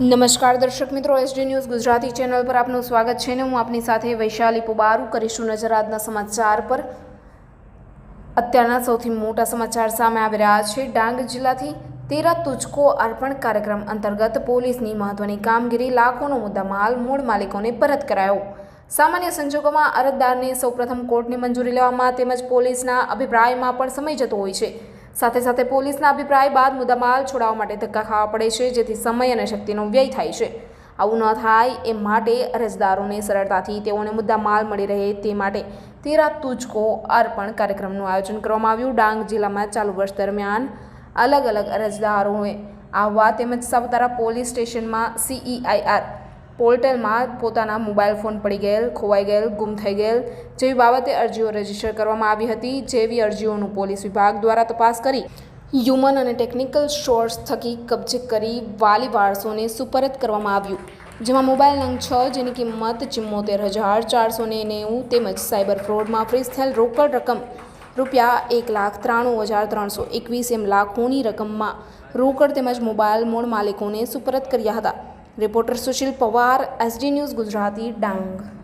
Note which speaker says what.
Speaker 1: નમસ્કાર દર્શક મિત્રો, એસડી ન્યૂઝ ગુજરાતી ચેનલ પર આપનું સ્વાગત છે ને હું આપની સાથે વૈશાલી પુબારુ કરીશું નજર આજના સમાચાર પર. અત્યારના સૌથી મોટા સમાચાર સામે આવી રહ્યા છે. ડાંગ જિલ્લાથી તેરા તુચકો અર્પણ કાર્યક્રમ અંતર્ગત પોલીસની મહત્વની કામગીરી લાખોનો મુદ્દામાલ મૂળ માલિકોને પરત કરાયો. સામાન્ય સંજોગોમાં અરજદારને સૌપ્રથમ કોર્ટની મંજૂરી લેવામાં તેમજ પોલીસના અભિપ્રાયમાં પણ સમય જતો હોય છે. સાથે સાથે પોલીસના અભિપ્રાય બાદ મુદ્દામાલ છોડાવવા માટે ધક્કા ખાવા પડે છે, જેથી સમય અને શક્તિનો વ્યય થાય છે. આવું ન થાય એ માટે અરજદારોને સરળતાથી તેઓને મુદ્દામાલ મળી રહે તે માટે તેરા તુજકો અર્પણ કાર્યક્રમનું આયોજન કરવામાં આવ્યું. ડાંગ જિલ્લામાં ચાલુ વર્ષ દરમિયાન અલગ અલગ અરજદારોએ આવવા તેમજ સાપુતારા પોલીસ સ્ટેશનમાં સીઈઆઈઆર પોર્ટલમાં પોતાના મોબાઈલ ફોન પડી ગયેલ, ખોવાઈ ગયેલ, ગુમ થઈ ગયેલ જેવી બાબતે અરજીઓ રજિસ્ટર કરવામાં આવી હતી. જેવી અરજીઓનું પોલીસ વિભાગ દ્વારા તપાસ કરી હ્યુમન અને ટેકનિકલ સોર્સ થકી કબજે કરી વાલી વારસોને સુપરત કરવામાં આવ્યું. જેમાં મોબાઈલ નંગ છ જેની કિંમત ચુમ્મોતેર હજાર ચારસો ને નેવું તેમજ સાયબર ફ્રોડમાં ફ્રીઝ થયેલ રોકડ રકમ રૂપિયા એક લાખ ત્રાણું હજાર ત્રણસો એકવીસ એમ લાખોની રકમમાં રોકડ તેમજ મોબાઈલ મૂળ માલિકોને સુપરત કર્યા હતા. Reporter Sushil Pawar SD news Gujarati Dang